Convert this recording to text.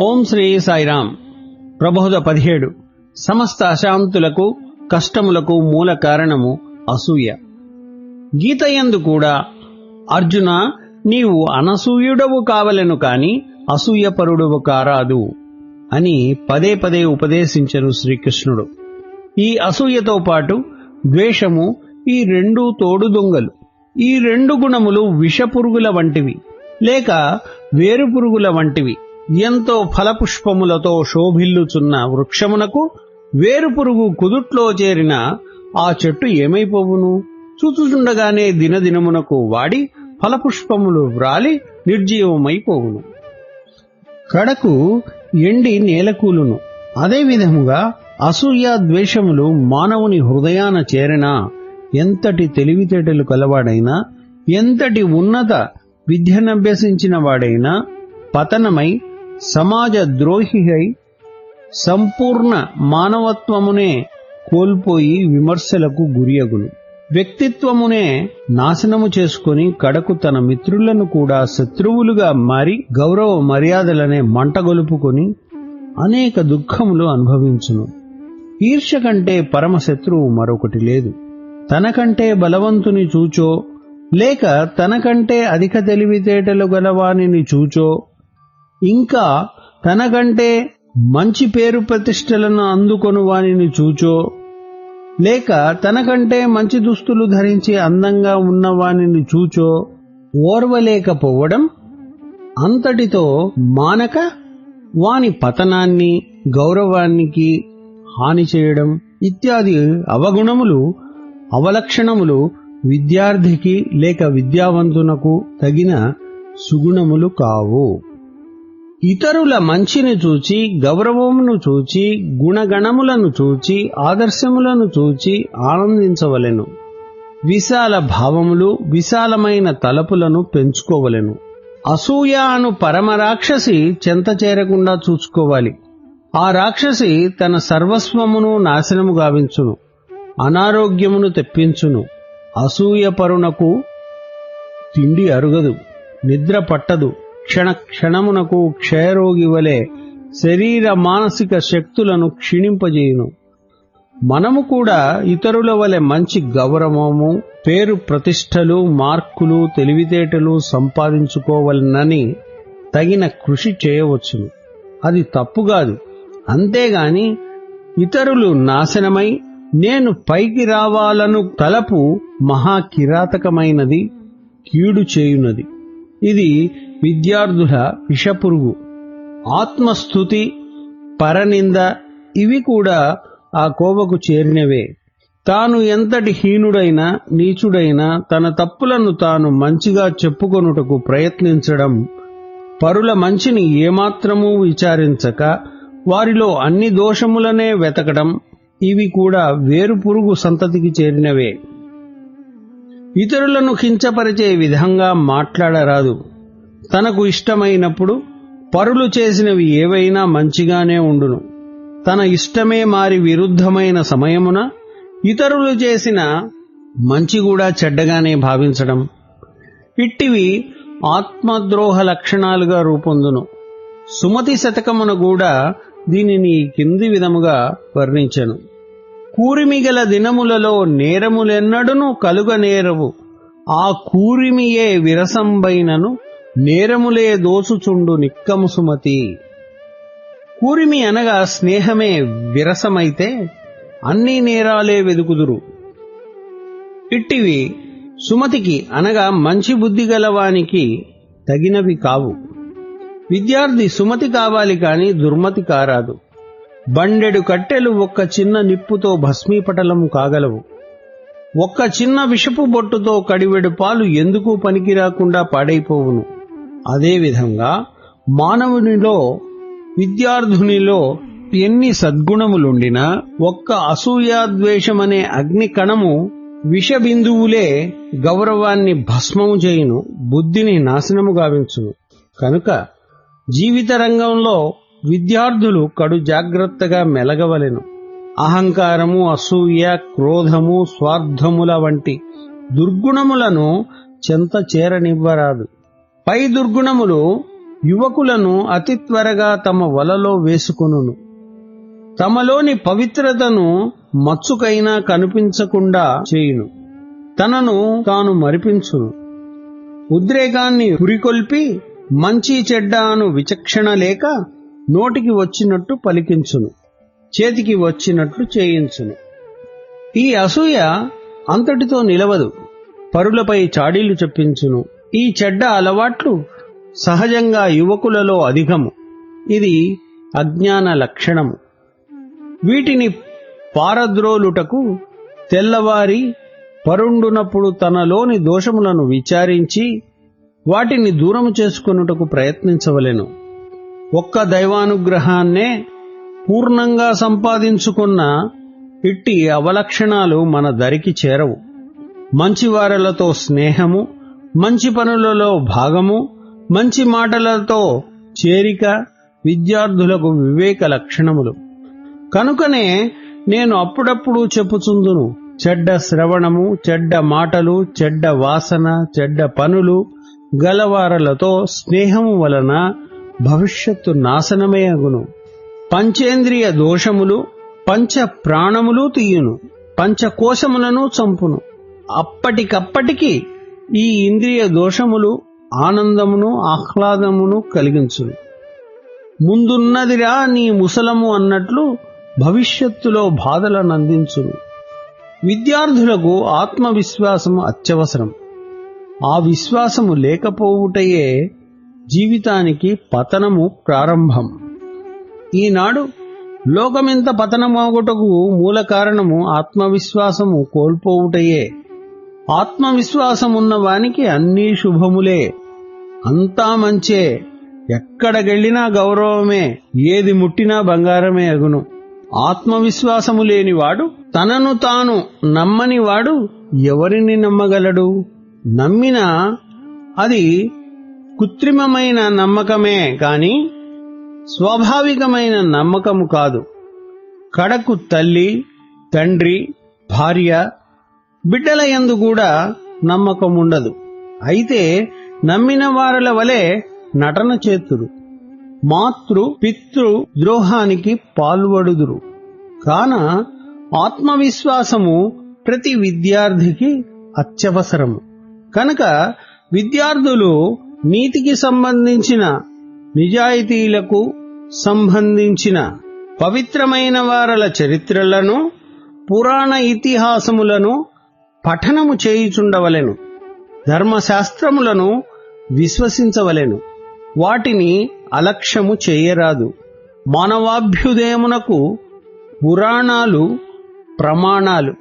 ఓం శ్రీ సాయిరాం ప్రబోధ పదిహేడు. సమస్త అశాంతులకు కష్టములకు మూల కారణము అసూయ. గీతయందు కూడా అర్జున నీవు అనసూయుడవు కావలెను కాని అసూయపరుడవు కారాదు అని పదే పదే ఉపదేశించరు శ్రీకృష్ణుడు. ఈ అసూయతో పాటు ద్వేషము ఈ రెండు తోడు దొంగలు. ఈ రెండు గుణములు విషపురుగుల వంటివి లేక వేరుపురుగుల వంటివి. ఎంతో ఫలపుష్పములతో శోభిల్లుచున్న వృక్షమునకు వేరుపురుగు కుదుట్లో చేరిన ఆ చెట్టు ఏమైపోవును? చూచుచుండగానే దినదినమునకు వాడి ఫలపుష్పములు వ్రాలి నిర్జీవమైపోవును. కడకు ఎండి నేలకూలును. అదేవిధముగా అసూయ ద్వేషములు మానవుని హృదయాన చేరినా ఎంతటి తెలివితేటలు కలవాడైనా ఎంతటి ఉన్నత విద్యనభ్యసించిన వాడైనా పతనమై సమాజ ద్రోహిహై సంపూర్ణ మానవత్వమునే కోల్పోయి విమర్శలకు గురియగులు. వ్యక్తిత్వమునే నాశనము చేసుకుని కడకు తన మిత్రులను కూడా శత్రువులుగా మారి గౌరవ మర్యాదలనే మంటగొలుపుకొని అనేక దుఃఖములు అనుభవించును. ఈర్ష్య కంటే పరమశత్రువు మరొకటి లేదు. తనకంటే బలవంతుని చూచో లేక తనకంటే అధిక తెలివితేటలు గలవానిని చూచో ఇంకా తనకంటే మంచి పేరు ప్రతిష్టలను అందుకొను వానిని చూచో లేక తనకంటే మంచి దుస్తులు ధరించి అందంగా ఉన్నవానిని చూచో ఓర్వలేకపోవడం అంతటితో మానక వాని పతనాన్ని గౌరవానికి హాని చేయడం ఇత్యాది అవగుణములు అవలక్షణములు విద్యార్థికి లేక విద్యావంతునకు తగిన సుగుణములు కావు. ఇతరుల మంచిని చూచి గౌరవమును చూచి గుణగణములను చూచి ఆదర్శములను చూచి ఆనందించవలెను. విశాల భావములు విశాలమైన తలపులను పెంచుకోవలెను. అసూయ అను పరమరాక్షసి చెంత చేరకుండా చూసుకోవాలి. ఆ రాక్షసి తన సర్వస్వమును నాశనము గావించును. అనారోగ్యమును తెప్పించును. అసూయ పరునకు తిండి అరుగదు. నిద్ర పట్టదు. క్షణ క్షణమునకు క్షయరోగి వలె శరీర మానసిక శక్తులను క్షీణింపజేయును. మనము కూడా ఇతరుల వలె మంచి గౌరవము పేరు ప్రతిష్టలు మార్కులు తెలివితేటలు సంపాదించుకోవాలనని తగిన కృషి చేయవచ్చును. అది తప్పు కాదు. అంతేగాని ఇతరులు నాశనమై నేను పైకి రావాలను తలపు మహా కిరాతకమైనది కీడు చేయునది. ఇది విద్యార్థుల విషపురుగు ఆత్మస్థుతి పరనింద ఇవి కూడా ఆ కోవకు చేరినవే. తాను ఎంతటి హీనుడైనా నీచుడైనా తన తప్పులను తాను మంచిగా చెప్పుకొనుటకు ప్రయత్నించడం పరుల మంచిని ఏమాత్రమూ విచారించక వారిలో అన్ని దోషములనే వెతకడం ఇవి కూడా వేరు పురుగు సంతతికి చేరినవే. ఇతరులను కించపరిచే విధంగా మాట్లాడరాదు. తనకు ఇష్టమైనప్పుడు పరులు చేసినవి ఏవైనా మంచిగానే ఉండును. తన ఇష్టమే మారి విరుద్ధమైన సమయమున ఇతరులు చేసిన మంచి కూడా చెడ్డగానే భావించడం. ఇట్టివి ఆత్మద్రోహ లక్షణాలుగా రూపొందును. సుమతి శతకమున కూడా దీనిని కింది విధముగా వర్ణించెను. కూరిమిగల దినములలో నేరములెన్నడును కలుగనేరవు. ఆ కూరిమియే విరసంబైనను నేరములే దోచుచుండు నిక్కము సుమతి. కూరిమి అనగా స్నేహమే విరసమైతే అన్ని నేరాలే వెదుకుదురు. ఇట్టివి సుమతికి అనగా మంచి బుద్ధి గలవానికి తగినవి కావు. విద్యార్థి సుమతి కావాలి కాని దుర్మతి కారాదు. బండెడు కట్టెలు ఒక్క చిన్న నిప్పుతో భస్మీపటలము కాగలవు. ఒక్క చిన్న విషపు బొట్టుతో కడివెడు పాలు ఎందుకు పనికిరాకుండా పాడైపోవును? అదేవిధంగా మానవునిలో విద్యార్థునిలో ఎన్ని సద్గుణములుండినా ఒక్క అసూయాద్వేషమనే అగ్ని కణము విషబిందువులే గౌరవాన్ని భస్మము చేయును బుద్ధిని నాశనము గావించును. కనుక జీవిత రంగంలో విద్యార్థులు కడు జాగ్రత్తగా మెలగవలెను. అహంకారము అసూయ క్రోధము స్వార్థముల వంటి దుర్గుణములను చెంత చేరనివ్వరాదు. పై దుర్గుణములు యువకులను అతి త్వరగా తమ వలలో వేసుకొనును. తమలోని పవిత్రతను మచ్చుకైనా కనిపించకుండా చేయును. తనను తాను మరిపించును. ఉద్రేకాన్ని పురికొల్పి మంచి చెడ్డ అను విచక్షణ లేక నోటికి వచ్చినట్టు పలికించును. చేతికి వచ్చినట్లు చేయించును. ఈ అసూయ అంతటితో నిలవదు. పరులపై చాడీలు చెప్పించును. ఈ చెడ్డ అలవాట్లు సహజంగా యువకులలో అధికము. ఇది అజ్ఞాన లక్షణము. వీటిని పారద్రోలుటకు తెల్లవారి పరుండునప్పుడు తనలోని దోషములను విచారించి వాటిని దూరము చేసుకొనుటకు ప్రయత్నించవలెను. ఒక్క దైవానుగ్రహాన్నే పూర్ణంగా సంపాదించుకున్న ఇట్టి అవలక్షణాలు మన దరికి చేరవు. మంచివారలతో స్నేహము మంచి పనులలో భాగము మంచి మాటలతో చేరిక విద్యార్థులకు వివేక లక్షణములు. కనుకనే నేను అప్పుడప్పుడు చెప్పుచుందును చెడ్డ శ్రవణము చెడ్డ మాటలు చెడ్డ వాసన చెడ్డ పనులు గలవారలతో స్నేహము వలన భవిష్యత్తు నాశనమే అగును. పంచేంద్రియ దోషములు పంచ ప్రాణములు తీయును పంచకోశములను చంపును. అప్పటికప్పటికి ఈ ఇంద్రియ దోషములు ఆనందమును ఆహ్లాదమును కలిగించును. ముందున్నదిరా నీ ముసలము అన్నట్లు భవిష్యత్తులో బాధలను అందించును. విద్యార్థులకు ఆత్మవిశ్వాసము అత్యవసరం. ఆ విశ్వాసము లేకపోవుటయే జీవితానికి పతనము ప్రారంభం. ఈనాడు లోకమింత పతనమోగుటకు మూల కారణము ఆత్మవిశ్వాసము కోల్పోవుటయే. ఆత్మవిశ్వాసమున్న వానికి అన్నీ శుభములే. అంతా మంచే. ఎక్కడకెళ్ళినా గౌరవమే. ఏది ముట్టినా బంగారమే అగును. ఆత్మవిశ్వాసము లేనివాడు తనను తాను నమ్మనివాడు ఎవరిని నమ్మగలడు? నమ్మినా అది కృత్రిమమైన నమ్మకమే కాని స్వాభావికమైన నమ్మకము కాదు. కడకు తల్లి తండ్రి భార్య బిడ్డల ఎందు కూడా నమ్మకం ఉండదు అయితే నమ్మిన వారల వలె నటన చేతురు. మాతృ పితృ ద్రోహానికి పాల్వడుదురు కాన ఆత్మవిశ్వాసము ప్రతి విద్యార్థికి అత్యవసరము. కనుక విద్యార్థులు నీతికి సంబంధించిన నిజాయితీలకు సంబంధించిన పవిత్రమైన వారల చరిత్రలను పురాణ ఇతిహాసములను పఠనము చేయుచుండవలెను. ధర్మశాస్త్రములను విశ్వసించవలెను. వాటిని అలక్ష్యము చేయరాదు. మానవాభ్యుదయమునకు పురాణాలు ప్రమాణాలు